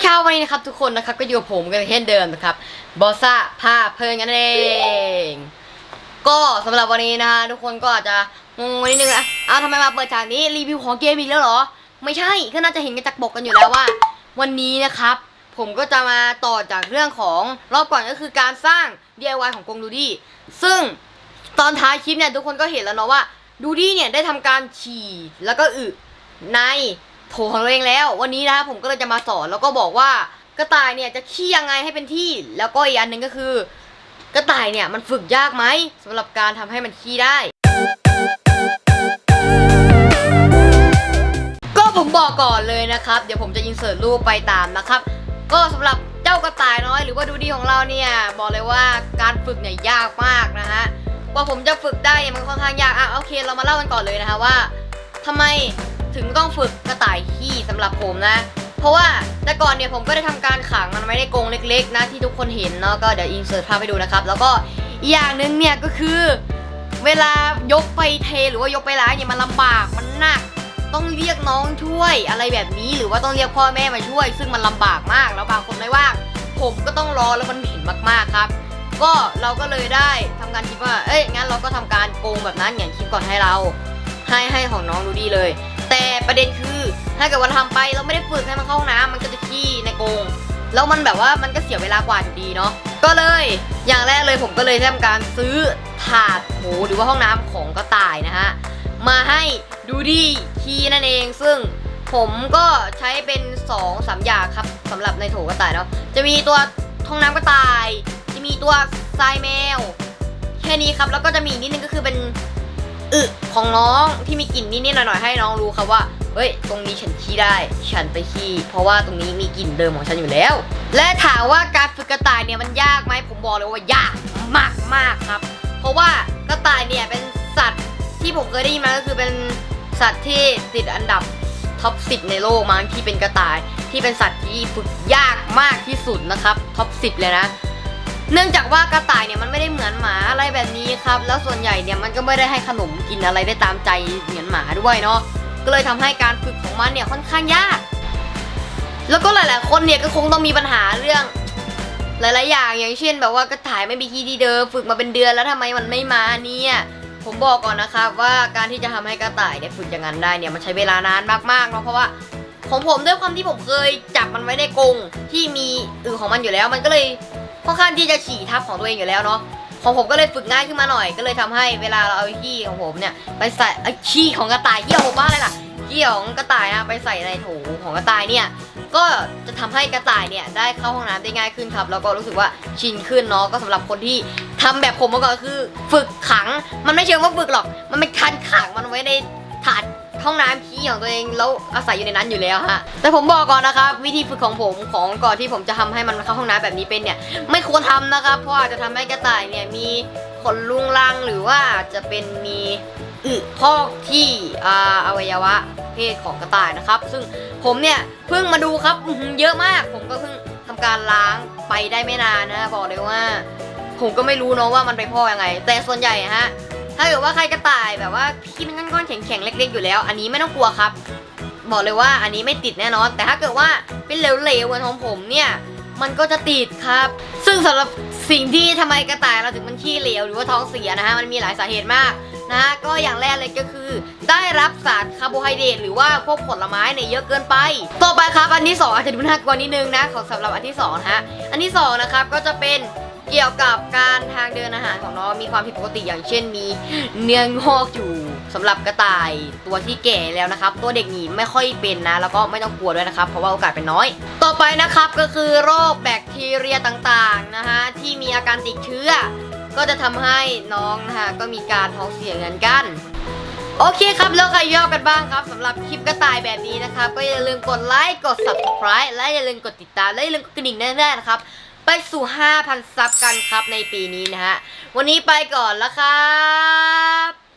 ดีครับวันนี้นะครับทุกคนนะครับก็อยู่กับผมกันเช่นเดิมนะครับบอสซ่าพาเพลินกันเองก็สำหรับวันนี้นะฮะทุกคนก็อาจจะงงนิดนึงอะอ้าวทำไมมาเปิดฉากนี้รีวิวของเกมอีกแล้วเหรอ ไม่ใช่ก็น่าจะเห็นกันจากปกกันอยู่แล้วว่า วันนี้นะครับ ผมก็จะมาต่อจากเรื่องของรอบก่อนก็คือการสร้าง DIY ของกงดูดี้ซึ่งตอนท้ายคลิปเนี่ยทุกคนก็เห็นแล้วเนาะว่าดูดี้เนี่ยได้ทำการฉี่แล้วก็อึใน โถของตัวเองแล้ว วันนี้นะครับผมก็เลยจะมาสอนแล้วก็บอกว่ากระต่ายเนี่ยจะขี้ยังไงให้เป็นที่ แล้วก็อีกอันหนึ่งก็คือ กระต่ายเนี่ยมันฝึกยากไหมสำหรับการทำให้มันขี้ได้ ก็ผมบอกก่อนเลยนะครับ เดี๋ยวผมจะอินเสิร์ตรูปไปตามนะครับ ก็สำหรับเจ้ากระต่ายน้อยหรือว่าดูดีของเราเนี่ยบอกเลยว่าการฝึกเนี่ยยากมากนะฮะกว่าผมจะฝึกได้เนี่ยมันค่อนข้างยากอะโอเค เรามาเล่ากันก่อนเลยนะคะว่าทำไม ถึงต้องฝึกกระต่ายขี้สำหรับผมนะ เพราะว่าแต่ก่อนเนี่ยผมก็ได้ทำการขังมันไว้ในกรงเล็ก ๆ นะที่ทุกคนเห็นเนาะก็เดี๋ยวอินเสิร์ตภาพให้ดูนะครับ แล้วก็อีกอย่างหนึ่งเนี่ยก็คือ เวลายกไปเทหรือว่ายกไปล้างเนี่ยมันลำบากมันหนัก ต้องเรียกน้องช่วยอะไรแบบนี้หรือว่าต้องเรียกพ่อแม่มาช่วย ซึ่งมันลำบากมากแล้วบางคนไม่ว่างผมก็ต้องรอแล้วมันเหม็นมากๆครับ ก็เราก็เลยได้ทำการคิดว่า เอ้ยงั้นเราก็ทำการโกงแบบนั้นอย่างคลิปก่อนให้เรา ให้ให้ของน้องดูดีเลย แต่ประเด็นคือถ้าเกิดว่าทำไปเราไม่ได้ฝึกให้มันเข้าห้องน้ำมันก็จะขี้ในกรงแล้วมันแบบว่ามันก็เสียเวลากว่าอยู่ดีเนาะก็เลยอย่างแรกเลยผมก็เลยทำการซื้อถาดโหหรือว่าห้องน้ำของกระต่ายนะฮะมาให้ดูดีคีย์นั่นเองซึ่งผมก็ใช้เป็น2อสามอย่างครับสำหรับในโถกระต่ายเนาะจะมีตัวห้องน้ำกระต่าย จะมีตัวทรายแมว แค่นี้ครับแล้วก็จะมีนิดนึงก็คือเป็น อึของน้องที่มีกลิ่นนิดๆหน่อยๆให้น้องรู้ครับว่าเฮ้ย ตรงนี้ฉันขี้ได้ ฉันไปขี้ เพราะว่าตรงนี้มีกลิ่นเดิมของฉันอยู่แล้ว และถามว่าการฝึกกระต่ายเนี่ยมันยากไหมผมบอกเลยว่ายากมากๆครับ เพราะว่ากระต่ายเนี่ยเป็นสัตว์ที่ผมเคยได้ยินมาก็คือเป็นสัตว์ที่ติดอันดับท็อป10ในโลกมั้งที่เป็นกระต่าย ที่เป็นสัตว์ที่ฝึกยากมากที่สุดนะครับท็อป10เลยนะ เนื่องจากว่ากระต่ายเนี่ยมันไม่ได้เหมือนหมาอะไรแบบนี้ครับ แล้วส่วนใหญ่เนี่ยมันก็ไม่ได้ให้ขนมกินอะไรได้ตามใจเหมือนหมาด้วยเนาะก็เลยทำให้การฝึกของมันเนี่ยค่อนข้างยาก แล้วก็หลาย ๆ คนเนี่ยก็คงต้องมีปัญหาเรื่อง หลาย ๆ อย่างอย่างเช่น แบบว่ากระต่ายไม่มีที่ที่เดิมฝึกมาเป็นเดือนแล้วทำไมมันไม่มาเนี่ยผมบอกก่อนนะครับว่าการที่จะทำให้กระต่ายเนี่ยฝึกอย่างนั้นได้เนี่ยมันใช้เวลานานมากๆเนาะเพราะว่าของผมด้วยความที่ผมเคยจับมันไว้ในกรงที่มีอึของมันอยู่แล้ว มันก็เลย ค่อนข้างที่จะฉี่ทับของตัวเองอยู่แล้วเนาะของผมก็เลยฝึกง่ายขึ้นมาหน่อย ก็เลยทำให้เวลาเราเอาขี้ของผมเนี่ยไปใส่ไอ้ขี้ของกระต่ายขี้ของผมบ้าเลยล่ะขี้ของกระต่ายอะไปใส่ในโถของกระต่ายเนี่ยก็จะทำให้กระต่ายเนี่ยได้เข้าห้องน้ำได้ง่ายขึ้นครับ แล้วก็รู้สึกว่าชินขึ้นเนาะก็สำหรับคนที่ทำแบบผมมาก่อนคือ ฝึกขังมันไม่เชิงว่าฝึกหรอก มันเป็นการขังมันไว้ใน ถาดห้องน้ำขี้ของตัวเองแล้วอาศัยอยู่ในนั้นอยู่แล้วฮะแต่ผมบอกก่อนนะครับวิธีฝึกของผมของก่อนที่ผมจะทำให้มันเข้าห้องน้ำแบบนี้เป็นเนี่ย ไม่ควรทำนะครับ เพราะอาจจะทำให้กระต่ายเนี่ยมีขนลุงลังหรือว่าจะเป็นมีอึพอกที่อ่าอวัยวะเพศของกระต่ายนะครับ ซึ่งผมเนี่ยเพิ่งมาดูครับอื้อหือเยอะมาก ผมก็เพิ่งทำการล้างไปได้ไม่นานนะบอกเลยว่า ผมก็ไม่รู้เนาะว่ามันไปพอกยังไง แต่ส่วนใหญ่ฮะ ถ้าเกิดว่าใครกระต่ายแบบว่าขี้มันก้อนๆแข็งๆเล็ก ๆ อยู่แล้ว อันนี้ไม่ต้องกลัวครับ บอกเลยว่าอันนี้ไม่ติดแน่นอน แต่ถ้าเกิดว่าเป็นเหลวๆเหมือนของผมเนี่ยมันก็จะติดครับ ซึ่งสำหรับสิ่งที่ทำไมกระต่ายเราถึงมันขี้เหลวหรือว่าท้องเสียนะฮะมันมีหลายสาเหตุมากนะฮะก็อย่างแรกเลยก็คือ ได้รับสารคาร์โบไฮเดรตหรือว่าพวกผลไม้เนี่ยเยอะเกินไป ต่อไปครับอันที่สองอาจจะดูน่ากลัวนิดนึงนะของสำหรับอันที่สองนะฮะอันที่สองนะครับก็จะเป็น เกี่ยวกับการทางเดินอาหารของน้องมีความผิดปกติอย่างเช่นมีเนื้องอกอยู่สำหรับกระต่ายตัวที่แก่แล้วนะครับ ตัวเด็กหนีไม่ค่อยเป็นนะ แล้วก็ไม่ต้องกลัวด้วยนะครับ เพราะว่าโอกาสเป็นน้อย ต่อไปนะครับก็คือโรคแบคทีเรียต่างๆนะฮะที่มีอาการติดเชื้อ ก็จะทำให้น้องนะฮะก็มีการท้องเสียเหมือนกันโอเคครับแล้วใครยอบกันบ้างครับสำหรับคลิปกระต่ายแบบนี้นะครับ ก็อย่าลืมกดไลค์กด subscribe และอย่าลืมกดติดตามและอย่าลืมกดกระดิ่งแน่ๆนะครับ ไปสู่ 5,000 ซับกันครับในปีนี้นะฮะ วันนี้ไปก่อนแล้วครับ